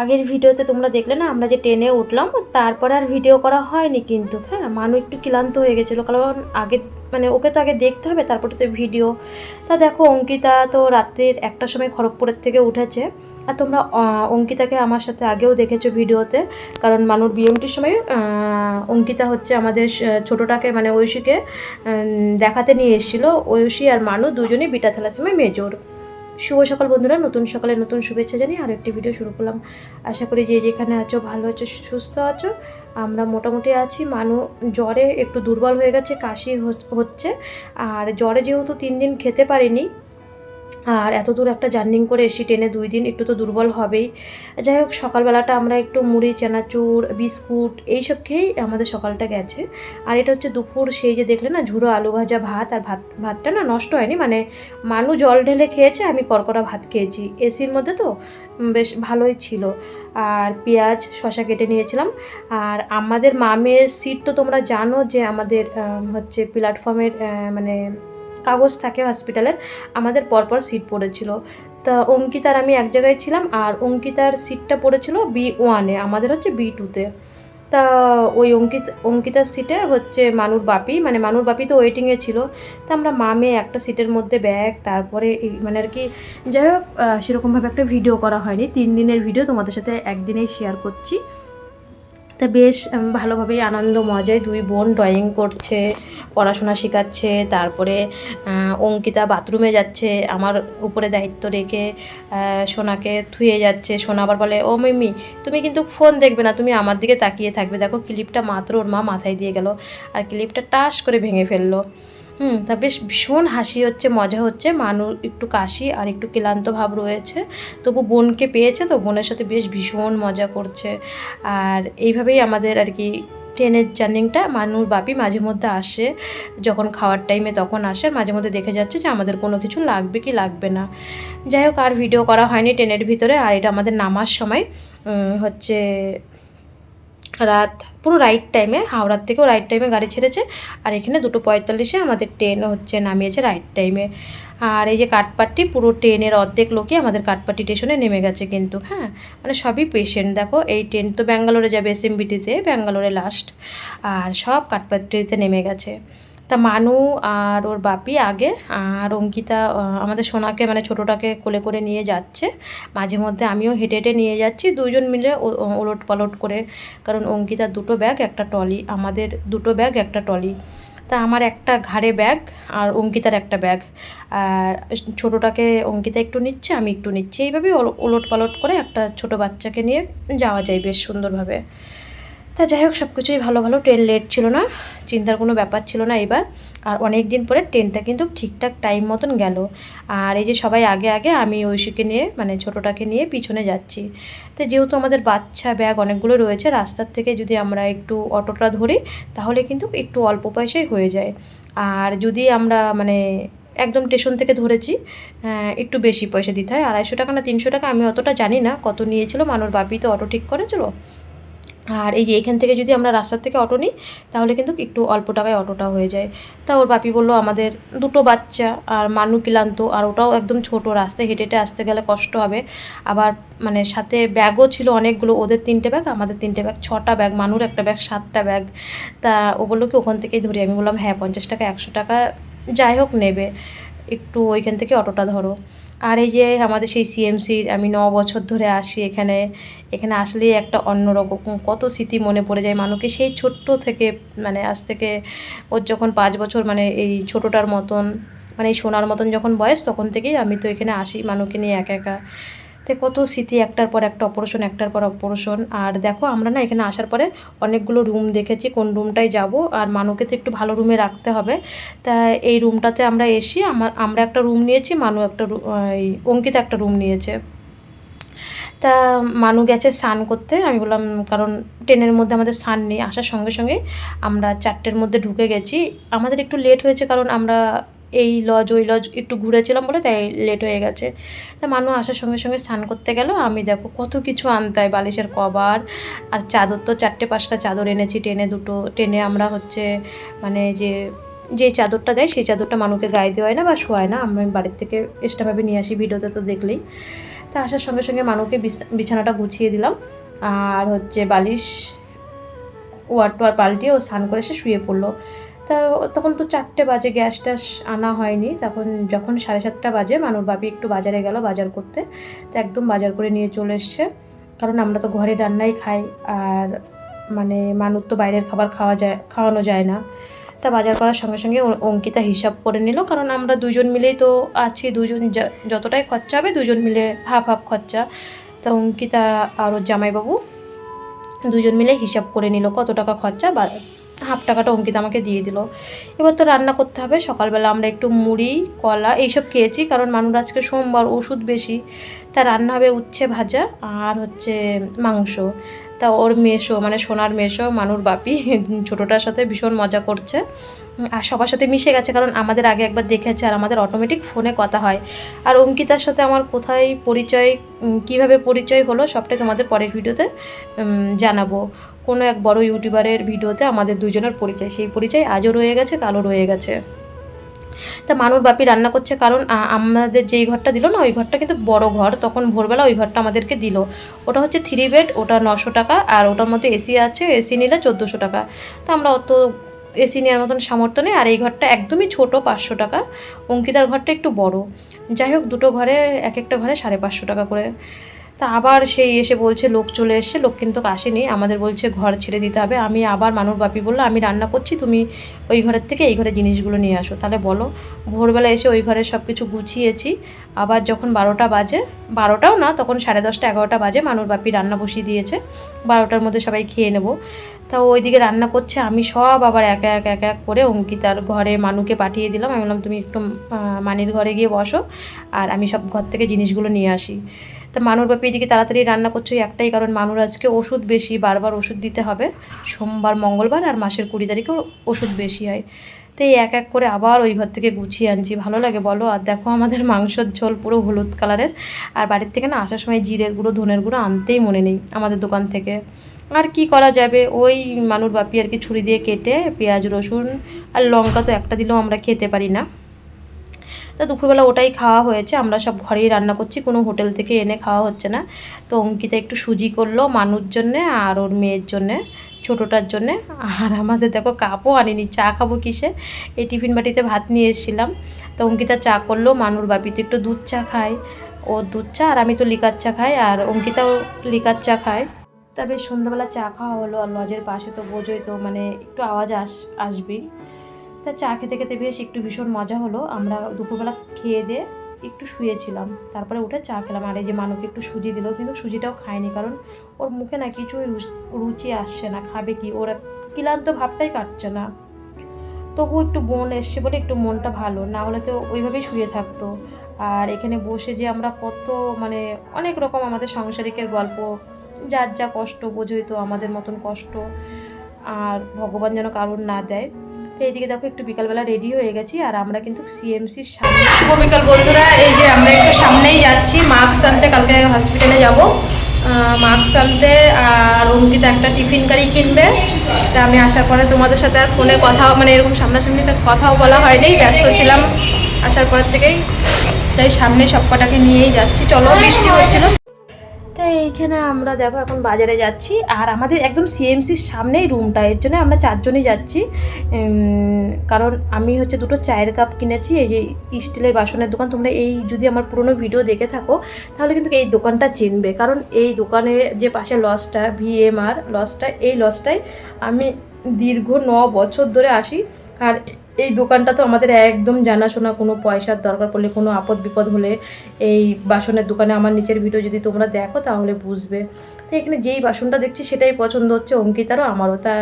আগের ভিডিওতে তোমরা দেখলে না, আমরা যে ট্রেনে উঠলাম, তারপর আর ভিডিও করা হয়নি কিন্তু। হ্যাঁ মানু একটু ক্লান্ত হয়ে গেছিল, কারণ আগে মানে ওকে তো আগে দেখতে হবে, তারপরে তো ভিডিও তা দেখো, অঙ্কিতা তো রাত্রির একটা সময় খড়গপুরের থেকে উঠেছে। আর তোমরা অঙ্কিতাকে আমার সাথে আগেও দেখেছ ভিডিওতে কারণ মানুর বিএমটির সময় অঙ্কিতা হচ্ছে আমাদের ছোটোটাকে মানে ঐশীকে দেখাতে নিয়ে এসেছিল। ঐশী আর মানু দুজনেই বিটা থ্যালাসেমিয়া মেজর। শুভ সকাল বন্ধুরা, নতুন সকালে নতুন শুভেচ্ছা জানিয়ে আরও একটি ভিডিও শুরু করলাম। আশা করি যে যেখানে আছো, ভালো আছো, সুস্থ আছো, আমরা মোটামুটি আছি। মানু, জ্বরে একটু দুর্বল হয়ে গেছে, কাশি হচ- হচ্ছে। আর জ্বরে যেহেতু তিন দিন খেতে পারিনি আর এত দূর একটা জার্নিং করে এসি ট্রেনে দুই দিন একটু তো দুর্বল হবেই। যাই হোক, সকালবেলাটা আমরা একটু মুড়ি, চানাচুর, বিস্কুট এইসব খেয়েই আমাদের সকালটা গেছে। আর এটা হচ্ছে দুপুর, সেই যে দেখলে না, ঝুড়ো আলু ভাজা ভাত আর ভাত, ভাতটা না নষ্ট হয়নি মানে মানু জল ঢেলে খেয়েছে, আমি কড়কড়া ভাত খেয়েছি। এসির মধ্যে তো বেশ ভালোই ছিল। আর পেঁয়াজ শশা কেটে নিয়েছিলাম। আর আমাদের মামের সিট তো তোমরা জানো যে আমাদের হচ্ছে প্ল্যাটফর্মের মানে কাগজ থাকে হসপিটালের আমাদের পরপর সিট পড়েছিল। তা অঙ্কিতার আমি এক জায়গায় ছিলাম আর অঙ্কিতার সিটটা পড়েছিল বি ওয়ানে আমাদের হচ্ছে বি টুতে তা। ওই অঙ্কিত, অঙ্কিতার সিটে হচ্ছে মানুর বাপি মানে মানুর বাপি তো ওয়েটিংয়ে ছিল। তা আমরা মামে একটা সিটের মধ্যে ব্যাগ তারপরে মানে আর কি, যাই হোক সেরকমভাবে একটা ভিডিও করা হয়নি। তিন দিনের ভিডিও তোমাদের সাথে একদিনেই শেয়ার করছি। তা বেশ ভালোভাবেই আনন্দ মজায় দুই বোন ড্রয়িং করছে, পড়াশোনা শেখাচ্ছে, তারপরে অঙ্কিতা বাথরুমে যাচ্ছে, আমার উপরে দায়িত্ব রেখে সোনাকে থুয়ে যাচ্ছে। সোনা আবার বলে, ও মিমি, তুমি কিন্তু ফোন দেখবে না, তুমি আমার দিকে তাকিয়ে থাকবে। দেখো ক্লিপটা মাত্র ওর মা মাথায় দিয়ে গেল, আর ক্লিপটা টাস করে ভেঙে ফেলল। হুম, তা বেশ ভীষণ হাসি হচ্ছে, মজা হচ্ছে। মানুষ একটু কাশি আর একটু ক্লান্ত ভাব রয়েছে। তবু বোনকে পেয়েছে তো, বোনের সাথে বেশ ভীষণ মজা করছে। আর এইভাবেই আমাদের আর কি ট্রেনের জার্নিংটা মানুর বাপি মাঝে মধ্যে আসে। যখন খাওয়ার টাইমে তখন আসে, মাঝে মধ্যে দেখে যাচ্ছে যে আমাদের কোনো কিছু লাগবে কি লাগবে না। যাই হোক, আর ভিডিও করা হয়নি ট্রেনের ভিতরে, আর এটা আমাদের নামার সময়। হচ্ছে রাত, পুরো রাইট টাইমে হাওড়ার থেকেও রাইট টাইমে গাড়ি ছেড়েছে। আর এখানে দুটো পঁয়তাল্লিশে আমাদের ট্রেন হচ্ছে, নামিয়েছে রাইট টাইমে আর এই যে কাঠপাট্টি, পুরো ট্রেনের অর্ধেক লোকই আমাদের কাঠপাট্টি স্টেশনে নেমে গেছে কিন্তু হ্যাঁ? মানে সবই পেশেন্ট দেখো? এই ট্রেন তো ব্যাঙ্গালোরে যাবে এসএমবিটিতে ব্যাঙ্গালোরে লাস্ট আর সব কাঠপাট্টিতে নেমে গেছে। তা মানু আর ওর বাপি আগে, আর অঙ্কিতা আমাদের সোনাকে মানে ছোটোটাকে কোলে করে নিয়ে যাচ্ছে। মাঝে মধ্যে আমিও হেঁটে হেঁটে নিয়ে যাচ্ছি দুজন মিলে ওলট পালট করে। কারণ অঙ্কিতার দুটো ব্যাগ, একটা টলি আমাদের দুটো ব্যাগ, একটা টলি তা আমার একটা ঘাড়ে ব্যাগ আর অঙ্কিতার একটা ব্যাগ। আর ছোটোটাকে অঙ্কিতা একটু নিচ্ছে, আমি একটু নিচ্ছি। এইভাবেই ওল- ওলট পালট করে একটা ছোট বাচ্চাকে নিয়ে যাওয়া যায় বেশ সুন্দরভাবে। তা যাই হোক সব কিছুই ভালো ভালো। ট্রেন লেট ছিল না, চিন্তার কোনো ব্যাপার ছিল না এবার। আর অনেক দিন পরে ট্রেনটা কিন্তু ঠিকঠাক টাইম মতন গেল। আর এই যে সবাই আগে আগে আমি ঐশীকে নিয়ে মানে ছোটোটাকে নিয়ে পিছনে যাচ্ছি। তো যেহেতু আমাদের বাচ্চা ব্যাগ অনেকগুলো রয়েছে, রাস্তার থেকে যদি আমরা একটু অটোটা ধরি, তাহলে কিন্তু একটু অল্প পয়সায় হয়ে যায়। আর যদি আমরা মানে একদম স্টেশন থেকে ধরেছি একটু বেশি পয়সা দিতে হয়। আড়াইশো টাকা না তিনশো টাকা, আমি অতটা জানি না কত নিয়েছিল। মানুষ বাপি তো অটো ঠিক করেছিল। আর এই যে এখান থেকে যদি আমরা রাস্তার থেকে অটো নিই, তাহলে কিন্তু একটু অল্প টাকায় অটোটা হয়ে যায়। তা ওর বাপি বলল, আমাদের দুটো বাচ্চা, আর মানু ক্লান্ত, আর ওটাও একদম ছোট, রাস্তায় হেঁটে হেঁটে আসতে গেলে কষ্ট হবে। আবার মানে সাথে ব্যাগও ছিল অনেকগুলো, ওদের তিনটে ব্যাগ আমাদের তিনটে ব্যাগ ছটা ব্যাগ মানুর একটা ব্যাগ সাতটা ব্যাগ তা ও বলল, কি ওখান থেকেই ধরি? আমি বললাম হ্যাঁ পঞ্চাশ টাকা, একশো টাকা, যাই হোক নেবে। একটু ওইখান থেকে অটোটা ধরো। আর এই যে আমাদের সেই সিএমসি আমি ন বছর ধরে আসি এখানে। এখানে আসলেই একটা অন্যরকম, কত স্মৃতি মনে পড়ে যায় মানুষকে সেই ছোট্ট থেকে মানে আজ থেকে ওর যখন পাঁচ বছর মানে এই ছোটোটার মতন মানে এই সোনার মতন যখন বয়স, তখন থেকেই আমি তো এখানে আসি মানুষকে নিয়ে একা একা। তো কত স্মৃতি, একটার পর একটা অপারেশন, একটার পর অপারেশন। আর দেখো, আমরা না এখানে আসার পরে অনেকগুলো রুম দেখেছি, কোন রুমটায় যাব। আর মানুকে তো একটু ভালো রুমে রাখতে হবে। তা এই রুমটাতে আমরা এসি আমার আমরা একটা রুম নিয়েছি, মানু একটা অঙ্কিতা একটা রুম নিয়েছে। তা মানু গেছে স্নান করতে। আমি বললাম, কারণ ট্রেনের মধ্যে আমাদের স্নান নেই। আসার সঙ্গে সঙ্গে আমরা চারটের মধ্যে ঢুকে গেছি। আমাদের একটু লেট হয়েছে, কারণ আমরা এই লজ, ওই লজ একটু ঘুরেছিলাম বলে, তাই লেট হয়ে গেছে। তা মানু আসার সঙ্গে সঙ্গে স্নান করতে গেল। আমি দেখো কত কিছু আনতে হয়, বালিশের কভার আর চাদর তো চারটে পাঁচটা চাদর এনেছি, টেনে দুটো, টেনে আমরা হচ্ছে মানে যে যে চাদরটা দেয়, সেই চাদরটা মানুষকে গায়ে দেওয়া হয় না বা শোয়ায় না, আমি বাড়ির থেকে এক্সট্রাভাবে নিয়ে আসি ভিডিওতে তো দেখলেই। তা আসার সঙ্গে সঙ্গে বিছ- বিছানাটা গুছিয়ে দিলাম। আর হচ্ছে বালিশ ওয়ার টোয়ার পাল্টিয়ে ও স্নান করে এসে শুয়ে পড়ল। তা তখন তো চারটে বাজে গ্যাস ট্যাস আনা হয়নি। তখন যখন সাড়ে সাতটা বাজে, মানুর বাপি একটু বাজারে গেল বাজার করতে। তো একদম বাজার করে নিয়ে চলে এসছে। কারণ আমরা তো ঘরে রান্নাই খাই আর মানে মানুষ তো বাইরের খাবার খাওয়া যায়, খাওয়ানো যায় না। তা বাজার করার সঙ্গে সঙ্গে অঙ্কিতা হিসাব করে নিল। কারণ আমরা দুজন মিলেই তো আছি, দুজন যতটাই খরচা হবে দুজন মিলে হাফ হাফ খরচা। তা অঙ্কিতা আর ওর জামাইবাবু দুজন মিলে হিসাব করে নিল কত টাকা খরচা বা হাফ টাকাটা অঙ্কিতা আমাকে দিয়ে দিল। এবার তো রান্না করতে হবে, সকালবেলা আমরা একটু মুড়ি, কলা এইসব খেয়েছি, কারণ মানুষ আজকে সোমবার ওষুধ বেশি। তা রান্না হবে উচ্ছে ভাজা আর হচ্ছে মাংস। তা ওর মেশো মানে সোনার মেশো মানুর বাপি, ছোটোটার সাথে ভীষণ মজা করছে। আর সবার সাথে মিশে গেছে, কারণ আমাদের আগে একবার দেখেছে আর আমাদের অটোমেটিক ফোনে কথা হয়। আর অঙ্কিতার সাথে আমার কোথায় পরিচয় কীভাবে পরিচয় হলো, সবটাই তোমাদের পরের ভিডিওতে জানাব। কোনো এক বড় ইউটিউবারের ভিডিওতে আমাদের দুজনের পরিচয়। সেই পরিচয় আজও রয়ে গেছে কালো রয়ে গেছে। তা মানুর বাপি রান্না করছে কারণ আমাদের যেই ঘরটা দিল না, ওই ঘরটা কিন্তু বড় ঘর। তখন ভোরবেলা ওই ঘরটা আমাদেরকে দিল। ওটা হচ্ছে থ্রি বেড ওটা নশো টাকা আর ওটার মধ্যে এসি আছে এসি নিলে চোদ্দোশো টাকা। তো আমরা অত এসি নেওয়ার মতন সামর্থ্য নেই আর এই ঘরটা একদমই ছোট, পাঁচশো টাকা। অঙ্কিতার ঘরটা একটু বড়। যাই হোক, দুটো ঘরে, এক একটা ঘরে সাড়ে পাঁচশো টাকা করে। তা আবার সেই এসে বলছে, লোক চলে এসছে, লোক কিন্তু আসেনি। আমাদের বলছে, ঘর ছেড়ে দিতে হবে। আমি আবার মানুর বাপি বলল, আমি রান্না করছি, তুমি ওই ঘরের থেকে এই ঘরে জিনিসগুলো নিয়ে আসো। তাহলে বলো, ভোরবেলা এসে ওই ঘরে সব কিছু গুছিয়েছি। আবার যখন বারোটা বাজে, বারোটাও না, তখন সাড়ে দশটা, এগারোটা বাজে মানুর বাপি রান্না বসিয়ে দিয়েছে। বারোটার মধ্যে সবাই খেয়ে নেব। তা ওইদিকে রান্না করছে, আমি সব আবার এক এক এক এক করে অঙ্কিতার ঘরে মানুকে পাঠিয়ে দিলাম। আমি বললাম, তুমি একটু মানির ঘরে গিয়ে বসো, আর আমি সব ঘর থেকে জিনিসগুলো নিয়ে আসি। তা মানুর বাপি এদিকে তাড়াতাড়ি রান্না করছে একটাই কারণ, মানুর আজকে ওষুধ বেশি, বারবার ওষুধ দিতে হবে। সোমবার, মঙ্গলবার আর মাসের কুড়ি তারিখে ওষুধ বেশি হয়। তো এই এক এক করে আবার ওই ঘর থেকে গুছিয়ে আনছি। ভালো লাগে বলো? আর দেখো আমাদের মাংসর ঝোল পুরো হলুদ কালারের। আর বাড়ির থেকে না আসার সময় জিরের গুঁড়ো, ধনের গুঁড়ো আনতেই মনে নেই আমাদের দোকান থেকে। আর কি করা যাবে? ওই মানুর বাপি আর কি ছুরি দিয়ে কেটে পেঁয়াজ, রসুন আর লঙ্কা তো একটা দিলেও আমরা খেতে পারি না। তা দুপুরবেলা ওটাই খাওয়া হয়েছে। আমরা সব ঘরেই রান্না করছি, কোনো হোটেল থেকে এনে খাওয়া হচ্ছে না। তো অঙ্কিতা একটু সুজি করল মানুর জন্যে আর ওর মেয়ের জন্যে, ছোটোটার জন্যে। আর আমাদের দেখো কাপও আনিনি, চা খাব কিসে? এই টিফিন বাটিতে ভাত নিয়ে এসেছিলাম। তো অঙ্কিতা চা করল, মানুর বাপি তো একটু দুধ চা খায়, ও দুধ চা আর আমি তো লিকার চা খাই, আর অঙ্কিতাও লিকার চা খায়। তবে সন্ধ্যাবেলা চা খাওয়া হলো আর লজের পাশে তো বোঝোই তো মানে একটু আওয়াজ আস, আসবেই। তা চা খেতে খেতে বেশ একটু ভীষণ মজা হলো। আমরা দুপুরবেলা খেয়ে দিয়ে একটু শুয়েছিলাম। তারপরে উঠে চা খেলাম। আর এই যে মানুকে একটু সুজি দিল, কিন্তু সুজিটাও খায়নি কারণ ওর মুখে না রুচ- রুচি আসছে না। খাবে কি? ওর ক্লান্ত ভাবটাই কাটছে না। তবু একটু বোন এসছে বলে একটু মনটা ভালো। না হলে তো ওইভাবেই শুয়ে থাকতো। আর এখানে বসে যে আমরা কত মানে অনেক রকম আমাদের সংসারিকের গল্প, যার যা কষ্ট, বোঝোই তো আমাদের মতন কষ্ট। আর ভগবান যেন কারণ না দেয়। তো এইদিকে দেখো একটু বিকালবেলা রেডি হয়ে গেছি, আর আমরা কিন্তু সিএমসির সামনে। শুভ বিকাল বন্ধুরা, এই যে আমরা একটু সামনেই যাচ্ছি মাস্ক আনতে কালকে হসপিটালে যাব। মাস্ক আনতে আর অঙ্কিতা একটা টিফিন গাড়ি কিনবে। তা আমি আসার পরে তোমাদের সাথে আর ফোনে কথা মানে এরকম সামনাসামনি কথাও বলা হয়নি ব্যস্ত ছিলাম। আসার পর থেকেই তাই সামনে সব কটাকে নিয়েই যাচ্ছি। চলো, বৃষ্টি হচ্ছিল। এইখানে আমরা দেখো এখন বাজারে যাচ্ছি, আর আমাদের একদম সিএমসির সামনেই রুমটা এর জন্য আমরা চারজনই যাচ্ছি। কারণ আমি হচ্ছে দুটো চায়ের কাপ কিনেছি, এই যে স্টিলের বাসনের দোকান, তোমরা এই যদি আমার পুরনো ভিডিও দেখে থাকো, তাহলে কিন্তু এই দোকানটা চিনবে। কারণ এই দোকানে যে পাশে লসটা ভিএমআর লসটা এই লসটাই আমি দীর্ঘ ন বছর ধরে আসি, আর এই দোকানটা তো আমাদের একদম জানাশোনা, কোনো পয়সার দরকার পড়লে, কোনো আপদ বিপদ হলে এই বাসনের দোকানে, আমার নিচের ভিডিও যদি তোমরা দেখো তাহলে বুঝবে। তো এখানে যেই বাসনটা দেখছি সেটাই পছন্দ হচ্ছে অঙ্কিতারও, আমারও। তা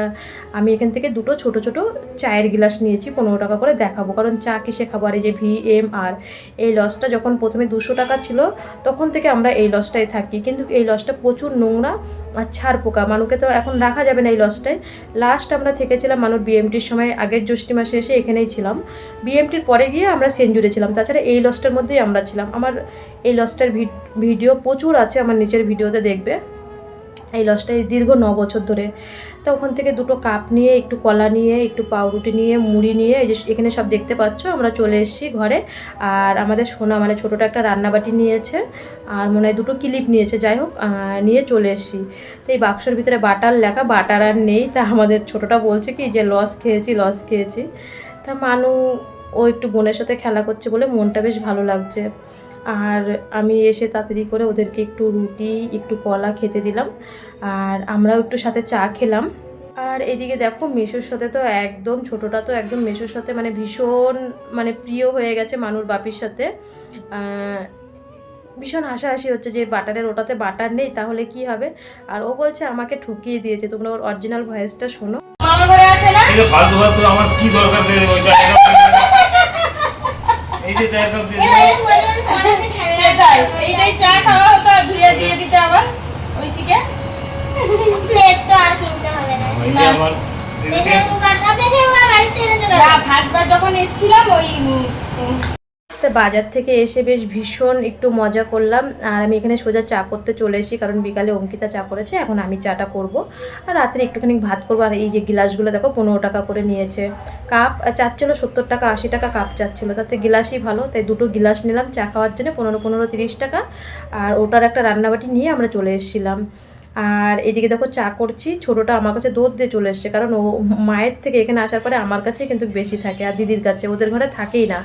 আমি এখান থেকে দুটো ছোট ছোট চায়ের গ্লাস নিয়েছি, পনেরো টাকা করে দেখাবো। কারণ চা কিসে খাব? আর এই যে ভি এম আর এই লসটা যখন প্রথমে দুশো টাকা ছিল, তখন থেকে আমরা এই লসটায় থাকি। কিন্তু এই লসটা প্রচুর নোংরা আর ছাড় পোকা। মানুষকে তো এখন রাখা যাবে না এই লসটায় লাস্ট আমরা থেকেছিলাম মানুষ বিএমটির সময়, আগের জ্যৈষ্ঠী মাসে এসে এখানেই ছিলাম। বিএমটির পরে গিয়ে আমরা সেঞ্জুরে ছিলাম। তাছাড়া এই লসটার মধ্যেই আমরা ছিলাম। আমার এই লসটার ভিডিও প্রচুর আছে, আমার নিচের ভিডিওতে দেখবে। এই লসটা দীর্ঘ ন বছর ধরে। তো ওখান থেকে দুটো কাপ নিয়ে, একটু কলা নিয়ে, একটু পাউরুটি নিয়ে, মুড়ি নিয়ে, এই যে এখানে সব দেখতে পাচ্ছ, আমরা চলে এসেছি ঘরে। আর আমাদের সোনা মানে ছোটোটা একটা রান্নাবাটি নিয়েছে। আর মনে হয় দুটো ক্লিপ নিয়েছে, যাই হোক নিয়ে চলে এসেছি। তো এই বাক্সর ভিতরে বাটার লেখা, বাটার আর নেই। তা আমাদের ছোটোটা বলছে কি যে লস খেয়েছি লস খেয়েছি। তা মানু ও একটু বোনের সাথে খেলা করছে বলে মনটা বেশ ভালো লাগছে। আর আমি এসে তাড়াতাড়ি করে ওদেরকে একটু রুটি, একটু কলা খেতে দিলাম। আর আমরাও একটু সাথে চা খেলাম। আর এদিকে দেখো মেশোর সাথে তো একদম, ছোটোটা তো একদম মেশোর সাথে মানে ভীষণ মানে প্রিয় হয়ে গেছে মানুর বাপির সাথে। ভীষণ হাসাহাসি হচ্ছে যে বাটারের ওটাতে বাটার নেই, তাহলে কি হবে? আর ও বলছে আমাকে ঠুকিয়ে দিয়েছে, তোমরা ওর অরিজিনাল ভয়েসটা শোনো। মামা ঘরে আছে না এই যে ফালতু ফালতু আমার কি দরকার দিয়ে দেবো? চায়ের কাপ দিয়ে দেবো। এই যে চায়ের কাপ দিয়ে সেটাই। এইটাই চা খাওয়া হতো আর ধুয়ে দিয়ে দিতে আবার ঐশীকে। প্লেট তো আর কিনতে হবে না। আমার প্রেসার কুকার প্রেসার কুকার বাড়িতে এনে দেবে না যখন এসেছিলাম ওই তো বাজার থেকে এসে বেশ ভীষণ একটু মজা করলাম। আর আমি এখানে সোজা চা করতে চলে এসেছি, কারণ বিকালে অঙ্কিতা চা করেছে, এখন আমি চাটা করব। আর রাত্রে একটুখানি ভাত করব, আর এই যে গিলাসগুলো দেখো, পনেরো টাকা করে নিয়েছে। কাপ চাচ্ছিল সত্তর টাকা, আশি টাকা কাপ চাচ্ছিল, তাতে গিলাসই ভালো। তাই দুটো গিলাস নিলাম, চা খাওয়ার জন্য, পনেরো পনেরো তিরিশ টাকা। আর ওটার একটা রান্নাবাটি নিয়ে আমরা চলে এসেছিলাম। আর এদিকে দেখো চা করছি। ছোটোটা আমার কাছে দুধ দিয়ে চলে এসছে, কারণ ও মায়ের থেকে এখানে আসার পরে আমার কাছেই কিন্তু বেশি থাকে আর দিদির কাছে। ওদের ঘরে থাকেই না।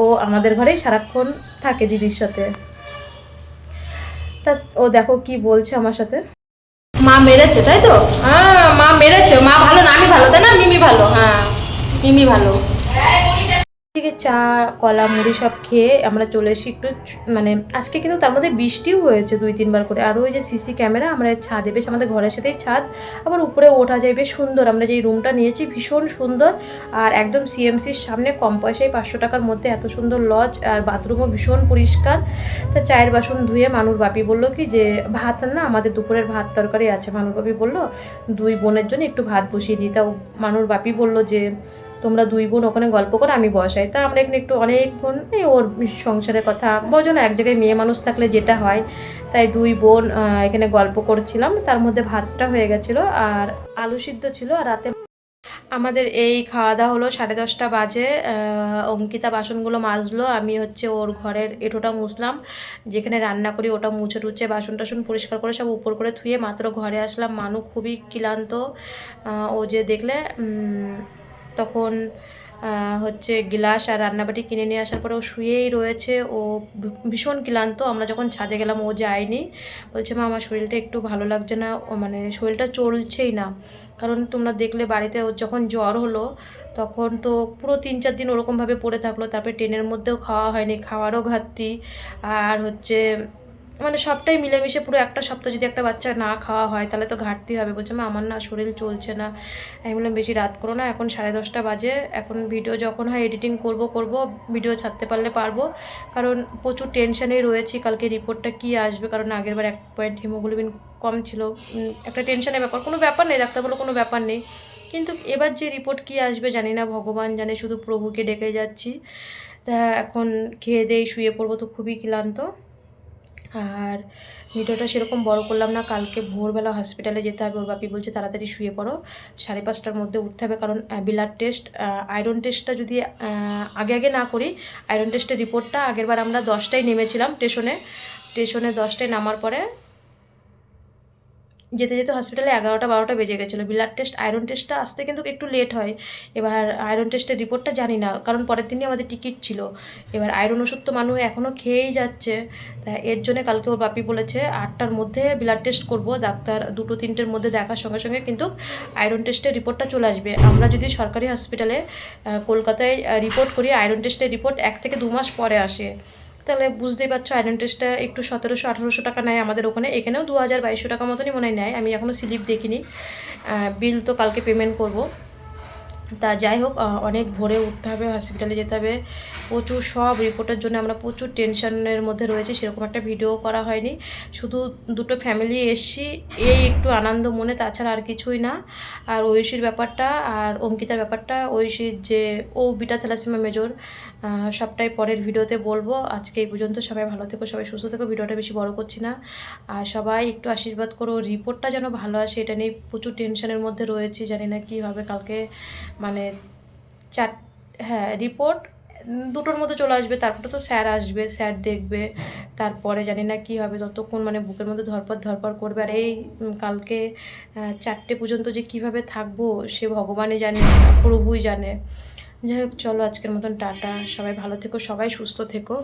ও আমাদের ঘরেই সারাক্ষণ থাকে দিদির সাথে। তা ও দেখো কি বলছে আমার সাথে। মা মেরেছে, তাই তো? হ্যাঁ মা মেরেছে। মা ভালো না? আমি ভালো, তাই না? মিমি ভালো হ্যাঁ মিমি ভালো। দিকে চা, কলা, মুড়ি সব খেয়ে আমরা চলে এসেছি একটু মানে আজকে কিন্তু তার মধ্যে বৃষ্টিও হয়েছে দুই, তিনবার করে। আর ওই যে সিসি ক্যামেরা, আমরা ছাদে, বেশ আমাদের ঘরের সাথেই ছাদ। আবার উপরে ওঠা যায়, বেশ সুন্দর। আমরা যেই রুমটা নিয়েছি ভীষণ সুন্দর। আর একদম সিএমসির সামনে কম পয়সায় পাঁচশো টাকার মধ্যে এত সুন্দর লজ আর বাথরুমও ভীষণ পরিষ্কার। তা চায়ের বাসন ধুয়ে মানুর বাপি বলল কি যে, ভাত না, আমাদের দুপুরের ভাত তরকারি আছে। মানুর বাপি বলল, দুই বোনের জন্য একটু ভাত বসিয়ে দিই। তা মানুর বাপি বলল যে তোমরা দুই বোন ওখানে গল্প করো, আমি বসাই। তা আমরা এখানে একটু অনেকক্ষণ ওর সংসারের কথা বোঝো এক জায়গায় মেয়ে মানুষ থাকলে যেটা হয়, তাই দুই বোন এখানে গল্প করছিলাম। তার মধ্যে ভাতটা হয়ে গেছিল আর আলু সিদ্ধ ছিল আর রাতে আমাদের এই খাওয়া দাওয়া হলো সাড়ে দশটা বাজে। অঙ্কিতা বাসনগুলো মাজলো, আমি হচ্ছে ওর ঘরের এঁটোটা মুছলাম। যেখানে রান্না করি ওটা মুছে টুছে বাসন টাসন পরিষ্কার করে সব উপর করে ধুয়ে মাত্র ঘরে আসলাম। মানু খুবই ক্লান্ত। ও যে দেখলে তখন হচ্ছে গ্লাস আর রান্নাবাটি কিনে নিয়ে আসার পরে ও শুয়েই রয়েছে। ও ভীষণ ক্লান্ত। আমরা যখন ছাদে গেলাম, ও যায়নি। বলছে, মা, আমার শরীরটা একটু ভালো লাগছে না। মানে শরীরটা চলছেই না। কারণ তোমরা দেখলে বাড়িতে ওর যখন জ্বর হলো, তখন তো পুরো তিন চার দিন ওরকমভাবে পড়ে থাকল। তারপরে ট্রেনের মধ্যেও খাওয়া হয়নি, খাওয়ারও ঘাটতি। আর হচ্ছে মানে সবটাই মিলেমিশে পুরো একটা সপ্তাহ যদি একটা বাচ্চা না খাওয়া হয়, তাহলে তো ঘাটতি হবে। বলছে, মা, আমার না শরীর চলছে না। আমি বললাম, বেশি রাত করো না, এখন সাড়ে দশটা বাজে। এখন ভিডিও যখন হয় এডিটিং করব করব ভিডিও ছাড়তে পারলে পারব। কারণ প্রচুর টেনশানেই রয়েছি, কালকে রিপোর্টটা কি আসবে? কারণ আগেরবার এক পয়েন্ট হিমোগ্লোবিন কম ছিল। একটা টেনশনের ব্যাপার। কোনো ব্যাপার নেই, ডাক্তার বলো কোনো ব্যাপার নেই। কিন্তু এবার যে রিপোর্ট কি আসবে, জানি না। ভগবান জানে, শুধু প্রভুকে ডেকে যাচ্ছি। তা এখন খেয়ে দেয়ে শুয়ে পড়ব, তো খুবই ক্লান্ত। আর ভিডিওটা সেরকম বড় করলাম না, কালকে ভোরবেলা হসপিটালে যেতে হবে, ওর বাপি বলছে তাড়াতাড়ি শুয়ে পড়ো। সাড়ে পাঁচটার মধ্যে উঠতে হবে, কারণ ব্লাড টেস্ট আয়রন টেস্টটা যদি আগে আগে না করি আয়রন টেস্টের রিপোর্টটা আগেরবার আমরা দশটায় নেমেছিলাম স্টেশনে স্টেশনে দশটায় নামার পরে যেতে যেতে হসপিটালে এগারোটা, বারোটা বেজে গেছিল। ব্লাড টেস্ট আয়রন টেস্টটা আসতে কিন্তু একটু লেট হয়। এবার আয়রন টেস্টের রিপোর্টটা জানি না, কারণ পরের দিনই আমাদের টিকিট ছিল। এবার আয়রন ওষুধ তো মানুষ এখনও খেয়েই যাচ্ছে। তা এর জন্য কালকে ওর বাপি বলেছে, আটটার মধ্যে ব্লাড টেস্ট করব। ডাক্তার দুটো, তিনটের মধ্যে দেখার সঙ্গে সঙ্গে কিন্তু আয়রন টেস্টের রিপোর্টটা চলে আসবে। আমরা যদি সরকারি হসপিটালে কলকাতায় রিপোর্ট করি আয়রন টেস্টের রিপোর্ট এক থেকে দু মাস পরে আসে। তাহলে বুঝতেই পারছ আয়রন টেস্টটা একটু সতেরোশো, আঠারোশো টাকা নেয় আমাদের ওখানে। এখানেও দু হাজার বাইশশো টাকা মতনই মনে হয় নেয়, আমি এখনও স্লিপ দেখিনি। বিল তো কালকে পেমেন্ট করব। তা যাই হোক অনেক ভোরে উঠতে হবে হসপিটালে যেতে হবে। প্রচুর সব রিপোর্টের জন্য আমরা প্রচুর টেনশনের মধ্যে রয়েছে, সেরকম একটা ভিডিও করা হয়নি। শুধু দুটো ফ্যামিলি এসছি, এই একটু আনন্দ মনে, তাছাড়া আর কিছুই না। আর ঐশীর ব্যাপারটা আর অঙ্কিতার ব্যাপারটা, ঐশীর যে ও বিটা থ্যালাসিমা মেজর সবটাই পরের ভিডিওতে বলব। আজকে এই পর্যন্ত সবাই ভালো থেকো, সবাই সুস্থ থেকো, ভিডিওটা বেশি বড় করছি না। আর সবাই একটু আশীর্বাদ করো রিপোর্টটা যেন ভালো আসে, এটা নিয়ে প্রচুর টেনশনের মধ্যে রয়েছে, জানি না কী হবে, কালকে মানে চার হ্যাঁ রিপোর্ট দুটোর মধ্যে চলে আসবে। তারপরে তো স্যার আসবে, স্যার দেখবে। তারপরে জানি না কী হবে, ততক্ষণ মানে বুকের মধ্যে ধরপর ধরপর করবে। আর এই কালকে চারটে পর্যন্ত যে কীভাবে থাকব, সে ভগবানই জানে, প্রভুই জানে। যাই হোক, চলো আজকের মতন, টাটা। সবাই ভালো থেকো, সবাই সুস্থ থেকো।